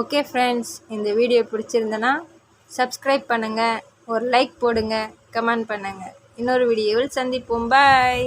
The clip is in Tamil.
ஓகே ஃப்ரெண்ட்ஸ் இந்த வீடியோ பிடிச்சிருந்தனா சப்ஸ்கிரைப் பண்ணுங்கள் ஒரு லைக் போடுங்க கமெண்ட் பண்ணுங்கள் இன்னொரு வீடியோவில் சந்திப்போம். பாய்